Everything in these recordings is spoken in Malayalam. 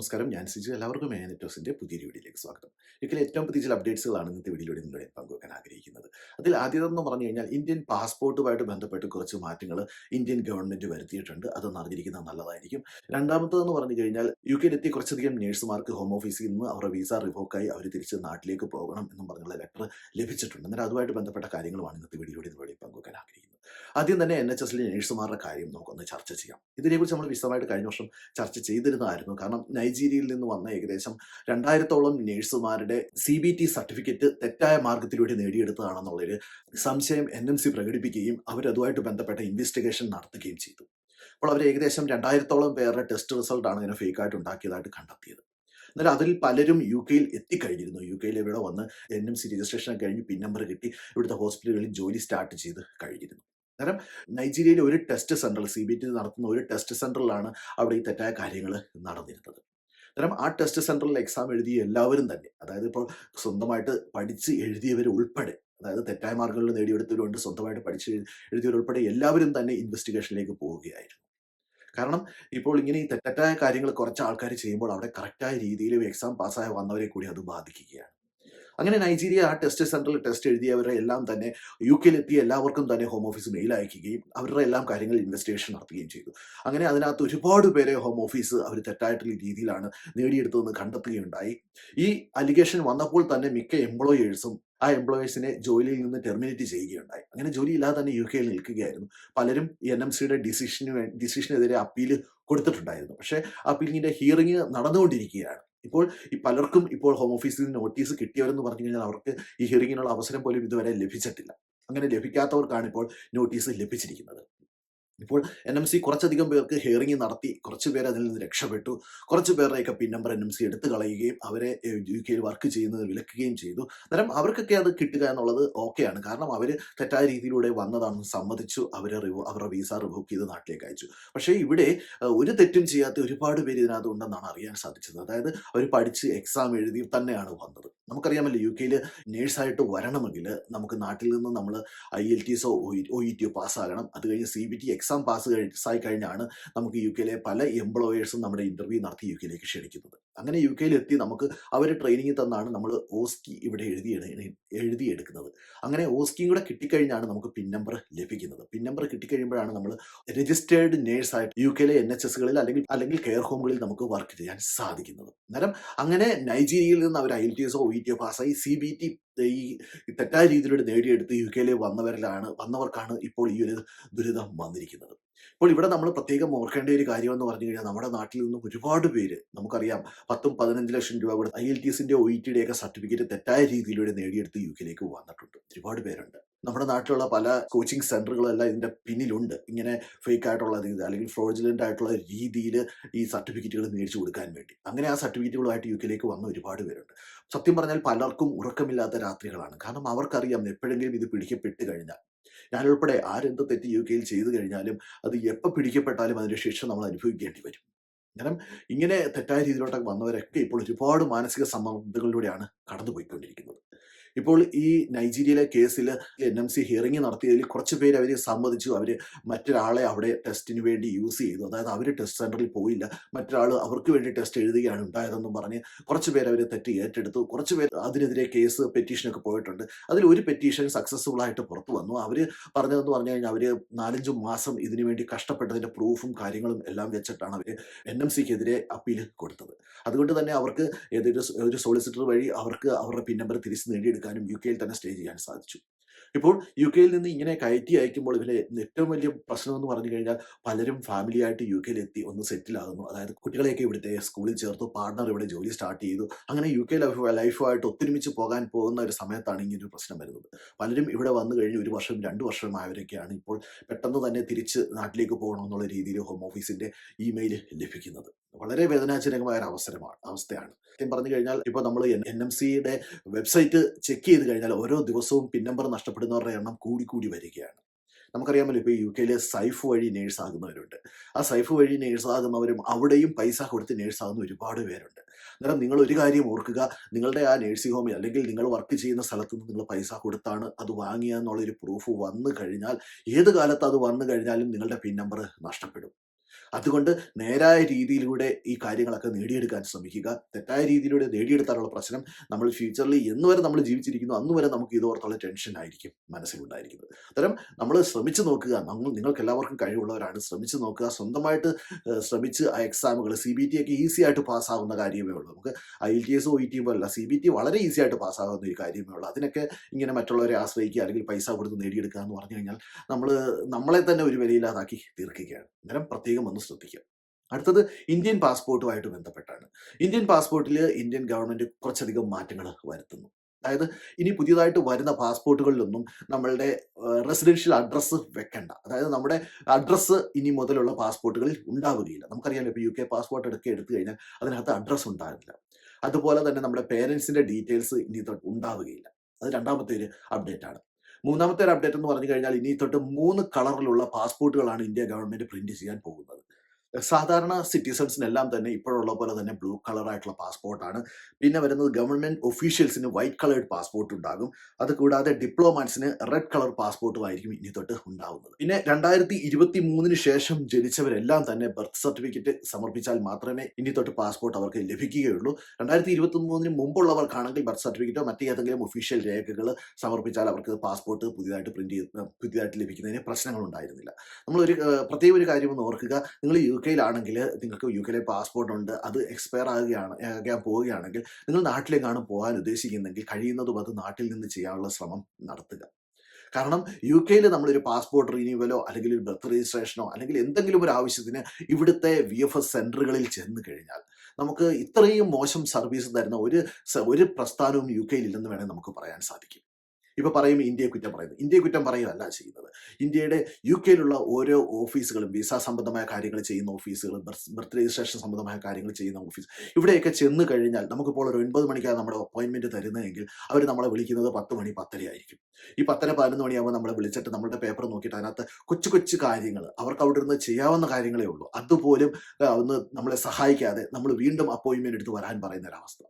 നമസ്കാരം. ഞാൻ സിജു എല്ലാവർക്കും മാനറ്റോസിന്റെ പുതിയൊരു വീഡിയോയിലേക്ക് സ്വാഗതം. ഇതിൽ ഏറ്റവും പുതിയ ചില അപ്ഡേറ്റ്സുകളാണ് ഇന്നത്തെ വീഡിയോയിലൂടെ നിങ്ങളെ പങ്കുവെക്കാൻ ആഗ്രഹിക്കുന്നത്. അതിൽ ആദ്യതെന്ന് പറഞ്ഞു കഴിഞ്ഞാൽ ഇന്ത്യൻ പാസ്പോർട്ടുമായിട്ട് ബന്ധപ്പെട്ട് കുറച്ച് മാറ്റങ്ങൾ ഇന്ത്യൻ ഗവൺമെന്റ് വരുത്തിയിട്ടുണ്ട്. അത് അറിഞ്ഞിരിക്കുന്നത് നല്ലതായിരിക്കും. രണ്ടാമത്തതെന്ന് പറഞ്ഞു കഴിഞ്ഞാൽ യു കെയിലെത്തി കുറച്ചധികം നേഴ്സുമാർക്ക് ഹോം ഓഫീസിൽ നിന്ന് അവരുടെ വിസ റിവോക്കായി അവർ തിരിച്ച് നാട്ടിലേക്ക് പോകണം എന്നും പറഞ്ഞുള്ള ലെറ്റർ ലഭിച്ചിട്ടുണ്ട്. എന്നാൽ അതുമായിട്ട് ബന്ധപ്പെട്ട കാര്യങ്ങളുമാണ് ഇന്നത്തെ വീഡിയോയിലൂടെ നിങ്ങളുടെ പങ്കുവെക്കാൻ ആഗ്രഹിക്കുന്നത്. ആദ്യം തന്നെ എൻ എച്ച് എസിലെ നേഴ്സുമാരുടെ കാര്യം നമുക്കൊന്ന് ചർച്ച ചെയ്യാം. ഇതിനെക്കുറിച്ച് നമ്മൾ വിശദമായിട്ട് കഴിഞ്ഞ വർഷം ചർച്ച ചെയ്തിരുന്നതായിരുന്നു. കാരണം നൈജീരിയയിൽ നിന്ന് വന്ന ഏകദേശം രണ്ടായിരത്തോളം നേഴ്സുമാരുടെ സി ബി ടി സർട്ടിഫിക്കറ്റ് തെറ്റായ മാർഗത്തിലൂടെ നേടിയെടുത്തതാണെന്നുള്ളൊരു സംശയം എൻ എം സി പ്രകടിപ്പിക്കുകയും അവരതുമായിട്ട് ബന്ധപ്പെട്ട ഇൻവെസ്റ്റിഗേഷൻ നടത്തുകയും ചെയ്തു. അപ്പോൾ അവർ ഏകദേശം രണ്ടായിരത്തോളം പേരുടെ ടെസ്റ്റ് റിസൾട്ടാണ് ഇങ്ങനെ ഫേക്കായിട്ട് ഉണ്ടാക്കിയതായിട്ട് കണ്ടെത്തിയത്. എന്നാൽ അതിൽ പലരും യു കെയിൽ എത്തിക്കഴിഞ്ഞിരുന്നു. യു കെയിൽ ഇവിടെ വന്ന് എൻ എം സി രജിസ്ട്രേഷൻ കഴിഞ്ഞ് പിൻ നമ്പർ കിട്ടി. ഇവിടുത്തെ ഹോസ്പിറ്റലുകളിൽ ജോലി സ്റ്റാർട്ട് ചെയ്ത് കഴിഞ്ഞിരുന്നു. അന്നേരം നൈജീരിയയിലെ ഒരു ടെസ്റ്റ് സെന്ററിൽ സി ബി ടി നടത്തുന്ന ഒരു ടെസ്റ്റ് സെന്ററിലാണ് അവിടെ ഈ തെറ്റായ കാര്യങ്ങൾ നടന്നിരുന്നത്. കാരണം ആ ടെസ്റ്റ് സെന്ററിൽ എക്സാം എഴുതിയ എല്ലാവരും തന്നെ അതായത് ഇപ്പോൾ സ്വന്തമായിട്ട് പഠിച്ച് എഴുതിയവർ ഉൾപ്പെടെ അതായത് തെറ്റായ മാർഗങ്ങളിൽ നേടിയെടുത്തവരുണ്ട് സ്വന്തമായിട്ട് പഠിച്ച് എഴുതിയവരുൾപ്പെടെ എല്ലാവരും തന്നെ ഇൻവെസ്റ്റിഗേഷനിലേക്ക് പോവുകയായിരുന്നു. കാരണം ഇപ്പോൾ ഇങ്ങനെ ഈ തെറ്റായ കാര്യങ്ങൾ കുറച്ച് ആൾക്കാർ ചെയ്യുമ്പോൾ അവിടെ കറക്റ്റായ രീതിയിൽ എക്സാം പാസ്സായി വന്നവരെ കൂടി അത് ബാധിക്കുകയാണ്. അങ്ങനെ നൈജീരിയ ആ ടെസ്റ്റ് സെന്ററിൽ ടെസ്റ്റ് എഴുതിയവരെ എല്ലാം തന്നെ യു കെയിലെത്തിയ എല്ലാവർക്കും തന്നെ ഹോം ഓഫീസ് മെയിൽ അയക്കുകയും അവരുടെ എല്ലാം കാര്യങ്ങൾ ഇൻവെസ്റ്റിഗേഷൻ നടത്തുകയും ചെയ്തു. അങ്ങനെ അതിനകത്ത് ഒരുപാട് പേരെ ഹോം ഓഫീസ് അവർ തെറ്റായിട്ടുള്ള രീതിയിലാണ് നേടിയെടുത്തതെന്ന് കണ്ടെത്തുകയുണ്ടായി. ഈ അലിഗേഷൻ വന്നപ്പോൾ തന്നെ മിക്ക എംപ്ലോയേഴ്സും ആ എംപ്ലോയേഴ്സിനെ ജോലിയിൽ നിന്ന് ടെർമിനേറ്റ് ചെയ്യുകയുണ്ടായി. അങ്ങനെ ജോലി ഇല്ലാതെ തന്നെ യു കെയിൽ നിൽക്കുകയായിരുന്നു. പലരും എൻ എം സിയുടെ ഡിസിഷന് ഡിസിഷനെതിരെ അപ്പീൽ കൊടുത്തിട്ടുണ്ടായിരുന്നു. പക്ഷേ അപ്പീലിങ്ങിന്റെ ഹിയറിംഗ് നടന്നുകൊണ്ടിരിക്കുകയാണ്. ഇപ്പോൾ ഈ പലർക്കും ഇപ്പോൾ ഹോം ഓഫീസിൽ നിന്ന് നോട്ടീസ് കിട്ടിയവരെന്ന് പറഞ്ഞു കഴിഞ്ഞാൽ അവർക്ക് ഈ ഹിയറിങ്ങിനുള്ള അവസരം പോലും ഇതുവരെ ലഭിച്ചിട്ടില്ല. അങ്ങനെ ലഭിക്കാത്തവർക്കാണ് ഇപ്പോൾ നോട്ടീസ് ലഭിച്ചിരിക്കുന്നത്. ഇപ്പോൾ എൻ എം സി കുറച്ചധികം പേർക്ക് ഹിയറിംഗ് നടത്തി കുറച്ച് പേർ അതിൽ നിന്ന് രക്ഷപ്പെട്ടു. കുറച്ച് പേരുടെയൊക്കെ pin number N M C എടുത്തു കളയുകയും അവരെ യു കെയിൽ വർക്ക് ചെയ്യുന്നത് വിലക്കുകയും ചെയ്തു. അന്നേരം അവർക്കൊക്കെ അത് കിട്ടുക എന്നുള്ളത് ഓക്കെയാണ് കാരണം അവർ തെറ്റായ രീതിയിലൂടെ വന്നതാണെന്ന് സമ്മതിച്ചു. അവരെ റിവോ അവരുടെ വിസ റിവോക്ക് ചെയ്ത് നാട്ടിലേക്ക് അയച്ചു. പക്ഷേ ഇവിടെ ഒരു തെറ്റും ചെയ്യാത്ത ഒരുപാട് പേര് ഇതിനകത്ത് ഉണ്ടെന്നാണ് അറിയാൻ സാധിച്ചത്. അതായത് അവർ പഠിച്ച് എക്സാം എഴുതി തന്നെയാണ് വന്നത്. നമുക്കറിയാമല്ലോ യു കെയിൽ നേഴ്സായിട്ട് വരണമെങ്കിൽ നമുക്ക് നാട്ടിൽ നിന്ന് നമ്മൾ ഐ എൽ ടി എസോ ഒ ഇ ടിയോ പാസ്സാകണം അത് കഴിഞ്ഞ് C B T exam pass കഴി കഴിഞ്ഞാണ് നമുക്ക് യു കെയിലെ പല എംപ്ലോയേഴ്സും നമ്മുടെ ഇന്റർവ്യൂ നടത്തി യു കെയിലേക്ക് ക്ഷണിക്കുന്നത്. അങ്ങനെ യു കെയിൽ എത്തി നമുക്ക് അവർ ട്രെയിനിങ് തന്നാണ് നമ്മൾ ഓസ്കി ഇവിടെ എഴുതി എഴുതിയെടുക്കുന്നത്. അങ്ങനെ ഓസ്കിയും കൂടെ കിട്ടിക്കഴിഞ്ഞാണ് നമുക്ക് പിൻ നമ്പർ ലഭിക്കുന്നത്. പിൻ നമ്പർ കിട്ടിക്കഴിയുമ്പോഴാണ് നമ്മൾ രജിസ്റ്റേർഡ് നേഴ്സായിട്ട് യു കെയിലെ എൻ എച്ച് എസുകളിൽ അല്ലെങ്കിൽ അല്ലെങ്കിൽ കെയർ ഹോമുകളിൽ നമുക്ക് വർക്ക് ചെയ്യാൻ സാധിക്കുന്നത്. അന്നേരം അങ്ങനെ നൈജീരിയയിൽ നിന്ന് അവർ ഐ എൽ ടി എസോ ഒ ഇ ടിയോ പാസ്സായി സി ബി ടി ഈ തെറ്റായ രീതിയിലൂടെ നേടിയെടുത്ത് യു കെയിലെ വന്നവരിലാണ് വന്നവർക്കാണ് ഇപ്പോൾ ഈ ഒരു ദുരിതം വന്നിരിക്കുന്നത്. ഇപ്പോൾ ഇവിടെ നമ്മൾ പ്രത്യേകം ഓർക്കേണ്ട ഒരു കാര്യം എന്ന് പറഞ്ഞു കഴിഞ്ഞാൽ നമ്മുടെ നാട്ടിൽ നിന്നും ഒരുപാട് പേര് നമുക്കറിയാം പത്തും പതിനഞ്ച് ലക്ഷം രൂപ കൊടുത്ത് ഐ എൽ ടി എസിന്റെ ഒ ഇ ടിയുടെ ഒക്കെ സർട്ടിഫിക്കറ്റ് തെറ്റായ രീതിയിലൂടെ നേടിയെടുത്ത് യു കെയിലേക്ക് വന്നിട്ടുണ്ട് ഒരുപാട് പേരുണ്ട്. നമ്മുടെ നാട്ടിലുള്ള പല കോച്ചിങ് സെന്ററുകളെല്ലാം ഇതിന്റെ പിന്നിലുണ്ട്. ഇങ്ങനെ ഫേക്ക് ആയിട്ടുള്ള രീതി അല്ലെങ്കിൽ ഫ്രോഡ്ജിലന്റ് ആയിട്ടുള്ള രീതിയിൽ ഈ സർട്ടിഫിക്കറ്റുകൾ മേടിച്ചു കൊടുക്കാൻ വേണ്ടി. അങ്ങനെ ആ സർട്ടിഫിക്കറ്റുകളുമായിട്ട് യു കെയിലേക്ക് വന്ന ഒരുപാട് പേരുണ്ട്. സത്യം പറഞ്ഞാൽ പലർക്കും ഉറക്കമില്ലാത്ത രാത്രികളാണ്. കാരണം അവർക്കറിയാം എപ്പോഴെങ്കിലും ഇത് പിടിക്കപ്പെട്ട് കഴിഞ്ഞാൽ. ഞാൻ ഉൾപ്പെടെ ആരെന്ത് തെറ്റ് യു കെയിൽ ചെയ്തു കഴിഞ്ഞാലും അത് എപ്പോൾ പിടിക്കപ്പെട്ടാലും അതിന്റെ ശിക്ഷ നമ്മൾ അനുഭവിക്കേണ്ടി വരും. കാരണം ഇങ്ങനെ തെറ്റായ രീതിയിലോട്ടൊക്കെ വന്നവരൊക്കെ ഇപ്പോൾ ഒരുപാട് മാനസിക സമ്മർദ്ദങ്ങളിലൂടെയാണ് കടന്നുപോയിക്കൊണ്ടിരിക്കുന്നത്. ഇപ്പോൾ ഈ നൈജീരിയയിലെ കേസിൽ എൻ എം സി ഹിയറിംഗ് നടത്തിയതിൽ കുറച്ച് പേര് അവർ സമ്മതിച്ചു. അവർ മറ്റൊരാളെ അവിടെ ടെസ്റ്റിന് വേണ്ടി യൂസ് ചെയ്തു. അതായത് അവർ ടെസ്റ്റ് സെന്ററിൽ പോയില്ല. മറ്റൊരാൾ അവർക്ക് വേണ്ടി ടെസ്റ്റ് എഴുതുകയാണ് ഉണ്ടായതെന്നും പറഞ്ഞ് കുറച്ച് പേര് അവർ തെറ്റ് ഏറ്റെടുത്തു. കുറച്ച് പേർ അതിനെതിരെ കേസ് പെറ്റീഷനൊക്കെ പോയിട്ടുണ്ട്. അതിൽ ഒരു പെറ്റീഷൻ സക്സസ്ഫുൾ ആയിട്ട് പുറത്തു വന്നു. അവർ പറഞ്ഞതെന്ന് പറഞ്ഞു കഴിഞ്ഞാൽ അവർ നാലഞ്ച് മാസം ഇതിനു വേണ്ടി കഷ്ടപ്പെട്ടതിന്റെ പ്രൂഫും കാര്യങ്ങളും എല്ലാം വെച്ചിട്ടാണ് അവർ എൻ എം സിക്കെതിരെ അപ്പീൽ കൊടുത്തത്. അതുകൊണ്ട് തന്നെ അവർക്ക് ഏതൊരു ഒരു സോളിസിറ്റർ വഴി അവർക്ക് അവരുടെ പിൻ നമ്പർ തിരിച്ച് നേടിയെടുക്കാനും യു കെയിൽ തന്നെ സ്റ്റേ ചെയ്യാൻ സാധിച്ചു. ഇപ്പോൾ യു കെയിൽ നിന്ന് ഇങ്ങനെ കയറ്റി അയക്കുമ്പോൾ ഇതിലെ ഏറ്റവും വലിയ പ്രശ്നം എന്ന് പറഞ്ഞു കഴിഞ്ഞാൽ പലരും ഫാമിലി ആയിട്ട് യു കെയിൽ എത്തി ഒന്ന് സെറ്റിൽ ആകുന്നു. അതായത് കുട്ടികളെയൊക്കെ ഇവിടുത്തെ സ്കൂളിൽ ചേർത്തു പാർട്ണർ ഇവിടെ ജോലി സ്റ്റാർട്ട് ചെയ്തു. അങ്ങനെ യു കെ ലൈഫ് ലൈഫുമായിട്ട് ഒത്തൊരുമിച്ച് പോകാൻ പോകുന്ന ഒരു സമയത്താണ് ഇങ്ങനെ ഒരു പ്രശ്നം വരുന്നത്. പലരും ഇവിടെ വന്നു കഴിഞ്ഞ് ഒരു വർഷം രണ്ട് വർഷം ആയവരൊക്കെയാണ് ഇപ്പോൾ പെട്ടെന്ന് തന്നെ തിരിച്ച് നാട്ടിലേക്ക് പോകണമെന്നുള്ള രീതിയിൽ ഹോം ഓഫീസിന്റെ ഇമെയിൽ ലഭിക്കുന്നത്. വളരെ വേദനാജനകമായ ഒരു അവസരമാണ് അവസ്ഥയാണ്. സത്യം പറഞ്ഞു കഴിഞ്ഞാൽ ഇപ്പോൾ നമ്മൾ എൻ എം സിയുടെ വെബ്സൈറ്റ് ചെക്ക് ചെയ്ത് കഴിഞ്ഞാൽ ഓരോ ദിവസവും പിൻ നമ്പർ നഷ്ടപ്പെടുന്നവരുടെ എണ്ണം കൂടിക്കൂടി കൂടി വരികയാണ്. നമുക്കറിയാമല്ലോ ഇപ്പോൾ യു കെയിലെ സൈഫ് വഴി നേഴ്സ് ആകുന്നവരുണ്ട് ആ സൈഫ് വഴി നേഴ്സ് ആകുന്നവരും അവിടെയും പൈസ കൊടുത്ത് നേഴ്സ് ആകുന്ന ഒരുപാട് പേരുണ്ട്. അന്നേരം നിങ്ങൾ ഒരു കാര്യം ഓർക്കുക നിങ്ങളുടെ ആ നേഴ്സിംഗ് ഹോമിൽ അല്ലെങ്കിൽ നിങ്ങൾ വർക്ക് ചെയ്യുന്ന സ്ഥലത്ത് നിന്ന് നിങ്ങൾ പൈസ കൊടുത്താണ് അത് വാങ്ങിയ എന്നുള്ളൊരു പ്രൂഫ് വന്നു കഴിഞ്ഞാൽ ഏത് കാലത്ത് അത് വന്നു കഴിഞ്ഞാലും നിങ്ങളുടെ പിൻ നമ്പർ നഷ്ടപ്പെടും. അതുകൊണ്ട് നേരായ രീതിയിലൂടെ ഈ കാര്യങ്ങളൊക്കെ നേടിയെടുക്കാൻ ശ്രമിക്കുക. തെറ്റായ രീതിയിലൂടെ നേടിയെടുത്താലുള്ള പ്രശ്നം നമ്മൾ ഫ്യൂച്ചറിൽ എന്ന് വരെ നമ്മൾ ജീവിച്ചിരിക്കുന്നു അന്ന് വരെ നമുക്ക് ഇതോർത്തുള്ള ടെൻഷൻ ആയിരിക്കും മനസ്സിലുണ്ടായിരിക്കുന്നത്. അത്തരം നമ്മൾ ശ്രമിച്ചു നോക്കുക നമ്മൾ നിങ്ങൾക്ക് എല്ലാവർക്കും കഴിവുള്ളവരാണ്. ശ്രമിച്ചു നോക്കുക സ്വന്തമായിട്ട് ശ്രമിച്ച് ആ എക്സാമുകൾ സി ബി ടി ഒക്കെ ഈസി ആയിട്ട് പാസ്സാകുന്ന കാര്യമേ ഉള്ളൂ. നമുക്ക് I T S O E T പോലല്ല. സി ബി ടി വളരെ ഈസി ആയിട്ട് പാസ്സാകുന്ന ഒരു കാര്യമേ ഉള്ളൂ. അതിനൊക്കെ ഇങ്ങനെ മറ്റുള്ളവരെ ആശ്രയിക്കുക അല്ലെങ്കിൽ പൈസ കൊടുത്ത് നേടിയെടുക്കുക എന്ന് പറഞ്ഞു കഴിഞ്ഞാൽ നമ്മൾ നമ്മളെ തന്നെ ഒരു വിലയില്ലാതാക്കി തീർക്കുകയാണ്. അന്നേരം പ്രത്യേകം ഒന്ന് ശ്രദ്ധിക്കുക അടുത്തത് ഇന്ത്യൻ പാസ്പോർട്ടുമായിട്ട് ബന്ധപ്പെട്ടാണ്. ഇന്ത്യൻ പാസ്പോർട്ടിൽ ഇന്ത്യൻ ഗവൺമെന്റ് കുറച്ചധികം മാറ്റങ്ങൾ വരുത്തുന്നു. അതായത് ഇനി പുതിയതായിട്ട് വരുന്ന പാസ്പോർട്ടുകളിലൊന്നും നമ്മളുടെ റെസിഡൻഷ്യൽ അഡ്രസ്സ് വെക്കണ്ട. അതായത് നമ്മുടെ അഡ്രസ്സ് ഇനി മുതലുള്ള പാസ്പോർട്ടുകളിൽ ഉണ്ടാവുകയില്ല. നമുക്കറിയാമല്ലോ ഇപ്പോൾ യു കെ പാസ്പോർട്ട് എടുക്കുക എടുത്തു കഴിഞ്ഞാൽ അതിനകത്ത് അഡ്രസ്സ് ഉണ്ടാകില്ല അതുപോലെ തന്നെ നമ്മുടെ പേരൻസിന്റെ ഡീറ്റെയിൽസ് ഇനി ഉണ്ടാവുകയില്ല. അത് രണ്ടാമത്തെ ഒരു അപ്ഡേറ്റ് ആണ്. മൂന്നാമത്തെ ഒരു അപ്ഡേറ്റ് എന്ന് പറഞ്ഞു കഴിഞ്ഞാൽ ഇനി തൊട്ട് മൂന്ന് കളറിലുള്ള പാസ്പോർട്ടുകളാണ് ഇന്ത്യ ഗവൺമെന്റ് പ്രിന്റ് ചെയ്യാൻ പോകുന്നത്. സാധാരണ സിറ്റിസൺസിനെല്ലാം തന്നെ ഇപ്പോഴുള്ള പോലെ തന്നെ ബ്ലൂ കളർ ആയിട്ടുള്ള പാസ്പോർട്ടാണ് പിന്നെ വരുന്നത് ഗവൺമെന്റ് ഒഫീഷ്യൽസിന് വൈറ്റ് കളേർഡ് പാസ്പോർട്ട് ഉണ്ടാകും. അത് കൂടാതെ ഡിപ്ലോമാറ്റ്സിന് റെഡ് കളർ പാസ്പോർട്ടും ആയിരിക്കും ഇനി തൊട്ട് ഉണ്ടാവുന്നത്. പിന്നെ രണ്ടായിരത്തി ഇരുപത്തി മൂന്നിന് ശേഷം ജനിച്ചവരെല്ലാം തന്നെ ബർത്ത് സർട്ടിഫിക്കറ്റ് സമർപ്പിച്ചാൽ മാത്രമേ ഇനി തൊട്ട് പാസ്പോർട്ട് അവർക്ക് ലഭിക്കുകയുള്ളൂ. രണ്ടായിരത്തി ഇരുപത്തി മൂന്നിന് മുമ്പുള്ളവർക്കാണെങ്കിൽ ബർത്ത് സർട്ടിഫിക്കറ്റോ മറ്റേതെങ്കിലും ഒഫീഷ്യൽ രേഖകൾ സമർപ്പിച്ചാൽ അവർക്ക് പാസ്പോർട്ട് പുതിയതായിട്ട് പ്രിന്റ് ചെയ്ത് പുതിയതായിട്ട് ലഭിക്കുന്നതിന് പ്രശ്നങ്ങൾ ഉണ്ടായിരുന്നില്ല. നമ്മളൊരു പ്രത്യേക ഒരു കാര്യം ഒന്ന് ഓർക്കുക. നിങ്ങൾ യു കെയിലാണെങ്കിൽ നിങ്ങൾക്ക് യു കെയിലെ പാസ്പോർട്ട് ഉണ്ട് അത് എക്സ്പയർ ആകുകയാണ് ആകാൻ പോവുകയാണെങ്കിൽ നിങ്ങൾ നാട്ടിലേക്കാണ് പോകാൻ ഉദ്ദേശിക്കുന്നെങ്കിൽ കഴിയുന്നതും അത് നാട്ടിൽ നിന്ന് ചെയ്യാനുള്ള ശ്രമം നടത്തുക. കാരണം യു കെയിൽ നമ്മളൊരു പാസ്പോർട്ട് റിന്യൂവലോ അല്ലെങ്കിൽ ഒരു ബർത്ത് രജിസ്ട്രേഷനോ അല്ലെങ്കിൽ എന്തെങ്കിലും ഒരു ആവശ്യത്തിന് ഇവിടുത്തെ വി എഫ് എസ് സെന്ററുകളിൽ ചെന്ന് കഴിഞ്ഞാൽ നമുക്ക് ഇത്രയും മോശം സർവീസ് തരുന്ന ഒരു ഒരു പ്രസ്ഥാനവും യു കെയിൽ ഇല്ലെന്ന് വേണമെങ്കിൽ നമുക്ക് പറയാൻ സാധിക്കും. ഇപ്പൊ പറയും ഇന്ത്യയെ കുറ്റം പറയുന്നത്. ഇന്ത്യയെ കുറ്റം പറയുകയല്ല ചെയ്യുന്നത്. ഇന്ത്യയുടെ യു കെയിലുള്ള ഓരോ ഓഫീസുകളും വിസ സംബന്ധമായ കാര്യങ്ങൾ ചെയ്യുന്ന ഓഫീസുകൾ ബർത്ത് രജിസ്ട്രേഷൻ സംബന്ധമായ കാര്യങ്ങൾ ചെയ്യുന്ന ഓഫീസ് ഇവിടെയൊക്കെ ചെന്ന് കഴിഞ്ഞാൽ നമുക്കിപ്പോൾ ഒരു ഒൻപത് മണിക്കാണ് നമ്മുടെ അപ്പോയിന്റ്മെന്റ് തരുന്നതെങ്കിൽ അവർ നമ്മളെ വിളിക്കുന്നത് പത്ത് മണി പത്തര ആയിരിക്കും. ഈ പത്തര പതിനൊന്ന് മണിയാകുമ്പോൾ നമ്മളെ വിളിച്ചിട്ട് നമ്മുടെ പേപ്പർ നോക്കിയിട്ട് അതിനകത്ത് കൊച്ചു കൊച്ചു കാര്യങ്ങൾ അവർക്ക് അവിടെ ഇരുന്ന് ചെയ്യാവുന്ന കാര്യങ്ങളേ ഉള്ളൂ. അതുപോലും ഒന്ന് നമ്മളെ സഹായിക്കാതെ നമ്മൾ വീണ്ടും അപ്പോയിന്റ്മെന്റ് എടുത്ത് വരാൻ പറയുന്ന ഒരവസ്ഥ.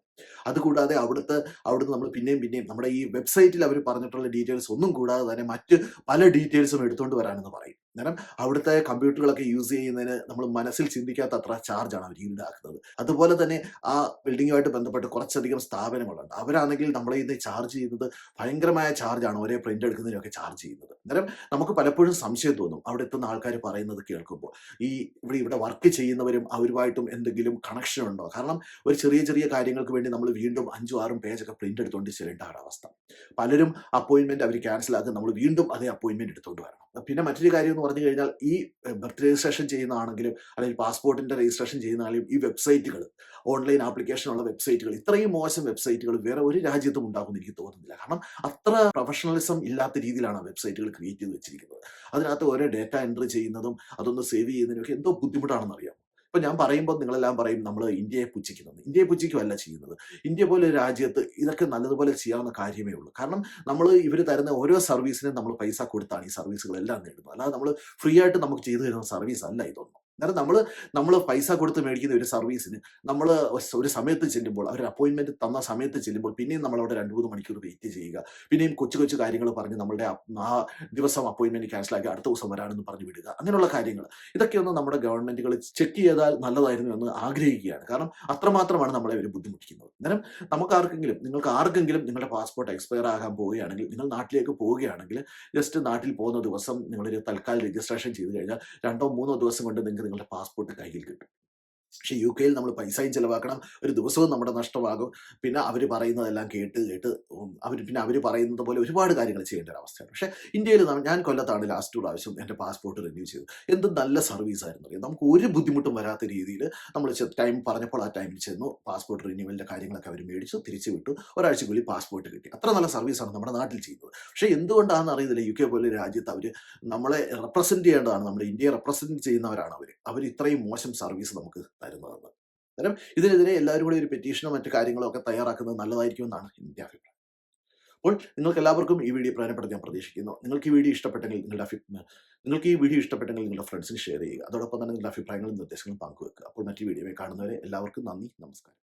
അതുകൂടാതെ അവിടുത്തെ അവിടുന്ന് നമ്മൾ പിന്നെയും പിന്നെയും നമ്മുടെ ഈ വെബ്സൈറ്റിൽ അവർ പറഞ്ഞിട്ടുള്ള ഡീറ്റെയിൽസ് ഒന്നും കൂടാതെ തന്നെ മറ്റ് പല ഡീറ്റെയിൽസും എടുത്തുകൊണ്ട് വരാനെന്ന് പറയും. കാരണം അവിടുത്തെ കമ്പ്യൂട്ടറുകളൊക്കെ യൂസ് ചെയ്യുന്നതിന് നമ്മൾ മനസ്സിൽ ചിന്തിക്കാത്ത അത്ര ചാർജാണ് അവർ ഈടാക്കുന്നത്. അതുപോലെ തന്നെ ആ ബിൽഡിങ്ങുമായിട്ട് ബന്ധപ്പെട്ട് കുറച്ചധികം സ്ഥാപനങ്ങളുണ്ട്. അവരാണെങ്കിൽ നമ്മളെ ഇന്ന് ചാർജ് ചെയ്യുന്നത് ഭയങ്കരമായ ചാർജാണ് ഒരേ പ്രിന്റ് എടുക്കുന്നതിനൊക്കെ ചാർജ് ചെയ്യുന്നത്. അന്നേരം നമുക്ക് പലപ്പോഴും സംശയം തോന്നും. അവിടെ എത്തുന്ന ആൾക്കാർ പറയുന്നത് കേൾക്കുമ്പോൾ. ഈ ഇവിടെ ഇവിടെ വർക്ക് ചെയ്യുന്നവരും അവരുമായിട്ടും എന്തെങ്കിലും കണക്ഷൻ ഉണ്ടോ? കാരണം ഒരു ചെറിയ ചെറിയ കാര്യങ്ങൾക്ക് വേണ്ടി നമ്മൾ വീണ്ടും അഞ്ചും ആറും പേജൊക്കെ പ്രിന്റ് എടുത്തുകൊണ്ട് ചെല്ലേണ്ട അവസ്ഥ. പലരും അപ്പോയിന്റ്മെന്റ് അവർ ക്യാൻസൽ ആക്കി നമ്മൾ വീണ്ടും അതേ അപ്പോയിന്റ്മെന്റ് എടുത്തുകൊണ്ട് വരണം. പിന്നെ മറ്റൊരു കാര്യം എന്ന് പറഞ്ഞു കഴിഞ്ഞാൽ ഈ ബർത്ത് രജിസ്ട്രേഷൻ ചെയ്യുന്നതാണെങ്കിലും അല്ലെങ്കിൽ പാസ്പോർട്ടിന്റെ രജിസ്ട്രേഷൻ ചെയ്യുന്നതാണെങ്കിലും ഈ വെബ്സൈറ്റുകൾ ഓൺലൈൻ ആപ്ലിക്കേഷനുള്ള വെബ്സൈറ്റുകൾ ഇത്രയും മോശം വെബ്സൈറ്റുകൾ വേറെ ഒരു രാജ്യത്തും ഉണ്ടാകുമെന്ന് എനിക്ക് തോന്നുന്നില്ല. കാരണം അത്ര പ്രൊഫഷണലിസം ഇല്ലാത്ത രീതിയിലാണ് വെബ്സൈറ്റുകൾ ക്രിയേറ്റ് ചെയ്ത് വെച്ചിരിക്കുന്നത്. അതിനകത്ത് ഓരോ ഡേറ്റ എൻട്രി ചെയ്യുന്നതും അതൊന്ന് സേവ് ചെയ്യുന്നതിനൊക്കെ എന്തോ ബുദ്ധിമുട്ടാണെന്ന് അറിയാം ഇപ്പൊ ഞാൻ പറയുമ്പോൾ നിങ്ങളെല്ലാം പറയും നമ്മൾ ഇന്ത്യയെ പുച്ഛിക്കുന്നത് ഇന്ത്യയെ പുച്ഛിക്കുമല്ല ചെയ്യുന്നത്. ഇന്ത്യ പോലെ രാജ്യത്ത് ഇതൊക്കെ നല്ലതുപോലെ ചെയ്യാവുന്ന കാര്യമേ ഉള്ളൂ. കാരണം നമ്മൾ ഇവർ തരുന്ന ഓരോ സർവീസിനും നമ്മൾ പൈസ കൊടുത്താണ് ഈ സർവീസുകളെല്ലാം നേടുന്നത്. അല്ലാതെ നമ്മൾ ഫ്രീ ആയിട്ട് നമുക്ക് ചെയ്തു തരുന്ന സർവീസ് അല്ല ഇതൊന്നും. അന്നേരം നമ്മൾ നമ്മൾ പൈസ കൊടുത്ത് മേടിക്കുന്ന ഒരു സർവീസിന് നമ്മൾ ഒരു സമയത്ത് ചെല്ലുമ്പോൾ അവർ അപ്പോയിന്റ്മെന്റ് തന്ന സമയത്ത് ചെല്ലുമ്പോൾ പിന്നെയും നമ്മൾ അവിടെ രണ്ട് മൂന്ന് മണിക്കൂർ വെയിറ്റ് ചെയ്യുക. പിന്നെയും കൊച്ചു കൊച്ചു കാര്യങ്ങൾ പറഞ്ഞ് നമ്മളുടെ ആ- ദിവസം അപ്പോയിന്റ്മെന്റ് ക്യാൻസൽ ആക്കി അടുത്ത ദിവസം വരാനെന്ന് പറഞ്ഞു വിടുക. അങ്ങനെയുള്ള കാര്യങ്ങൾ. ഇതൊക്കെ ഒന്ന് നമ്മുടെ ഗവൺമെന്റുകൾ ചെക്ക് ചെയ്താൽ നല്ലതായിരുന്നു എന്ന് ആഗ്രഹിക്കുകയാണ്. കാരണം അത്രമാത്രമാണ് നമ്മളെ ഇവർ ബുദ്ധിമുട്ടിക്കുന്നത്. അന്നേരം നമുക്ക് ആർക്കെങ്കിലും നിങ്ങൾക്ക് ആർക്കെങ്കിലും നിങ്ങളുടെ പാസ്പോർട്ട് എക്സ്പയർ ആകാൻ പോവുകയാണെങ്കിൽ നിങ്ങൾ നാട്ടിലേക്ക് പോവുകയാണെങ്കിൽ ജസ്റ്റ് നാട്ടിൽ പോകുന്ന ദിവസം നിങ്ങളൊരു തൽക്കാലം രജിസ്ട്രേഷൻ ചെയ്ത് കഴിഞ്ഞാൽ രണ്ടോ മൂന്നോ ദിവസം കൊണ്ട് നിങ്ങൾക്ക് നിങ്ങളുടെ പാസ്പോർട്ട് കയ്യിൽ കിട്ടും. പക്ഷേ യു കെയിൽ നമ്മൾ പൈസയും ചിലവാക്കണം ഒരു ദിവസവും നമ്മുടെ നഷ്ടമാകും. പിന്നെ അവർ പറയുന്നതെല്ലാം കേട്ട് കേട്ട് അവർ പിന്നെ അവർ പറയുന്നത് പോലെ ഒരുപാട് കാര്യങ്ങൾ ചെയ്യേണ്ട ഒരു അവസ്ഥയാണ്. പക്ഷേ ഇന്ത്യയിൽ ഞാൻ കൊല്ലത്താണ് ലാസ്റ്റ് പ്രാവശ്യം എന്റെ പാസ്പോർട്ട് റിന്യൂ ചെയ്തു എന്ത് നല്ല സർവീസ് ആയിരുന്നു അറിയാം? നമുക്ക് ഒരു ബുദ്ധിമുട്ടും വരാത്ത രീതിയിൽ നമ്മൾ ടൈം പറഞ്ഞപ്പോൾ ആ ടൈമിൽ ചെന്നു പാസ്പോർട്ട് റിന്യൂവലിന്റെ കാര്യങ്ങളൊക്കെ അവർ മേടിച്ചു തിരിച്ചു വിട്ടു. ഒരാഴ്ചക്കുള്ളിൽ പാസ്പോർട്ട് കിട്ടി. അത്ര നല്ല സർവീസാണ് നമ്മുടെ നാട്ടിൽ ചെയ്യുന്നത്. പക്ഷേ എന്തുകൊണ്ടാണെന്ന് അറിയുന്നില്ല യു കെ പോലെ രാജ്യത്ത് അവർ നമ്മളെ റെപ്രസെന്റ് ചെയ്യേണ്ടതാണ് നമ്മുടെ ഇന്ത്യയെ റെപ്രസെന്റ് ചെയ്യുന്നവരാണ് അവർ അവർ ഇത്രയും മോശം സർവീസ് നമുക്ക് തരുന്നതെന്ന്. അന്നേരം ഇതിനെതിരെ എല്ലാവരും കൂടി ഒരു പെറ്റീഷനോ മറ്റു കാര്യങ്ങളോ ഒക്കെ തയ്യാറാക്കുന്നത് നല്ലതായിരിക്കുമെന്നാണ് എന്റെ അഭിപ്രായം. അപ്പോൾ നിങ്ങൾക്ക് എല്ലാവർക്കും ഈ വീഡിയോ പ്രയോജനപ്പെടുത്തി ഞാൻ പ്രതീക്ഷിക്കുന്നു. നിങ്ങൾക്ക് ഈ വീഡിയോ ഇഷ്ടപ്പെട്ടെങ്കിൽ നിങ്ങളുടെ അഭി നിങ്ങൾക്ക് ഈ വീഡിയോ ഇഷ്ടപ്പെട്ടെങ്കിൽ നിങ്ങളുടെ ഫ്രണ്ട്സിന് ഷെയർ ചെയ്യുക. അതോടൊപ്പം തന്നെ നിങ്ങളുടെ അഭിപ്രായങ്ങളും നിർദ്ദേശങ്ങളും പങ്കുവെക്കുക. അപ്പോൾ മറ്റു വീഡിയോയിൽ കാണുന്നവരെ എല്ലാവർക്കും നന്ദി നമസ്കാരം.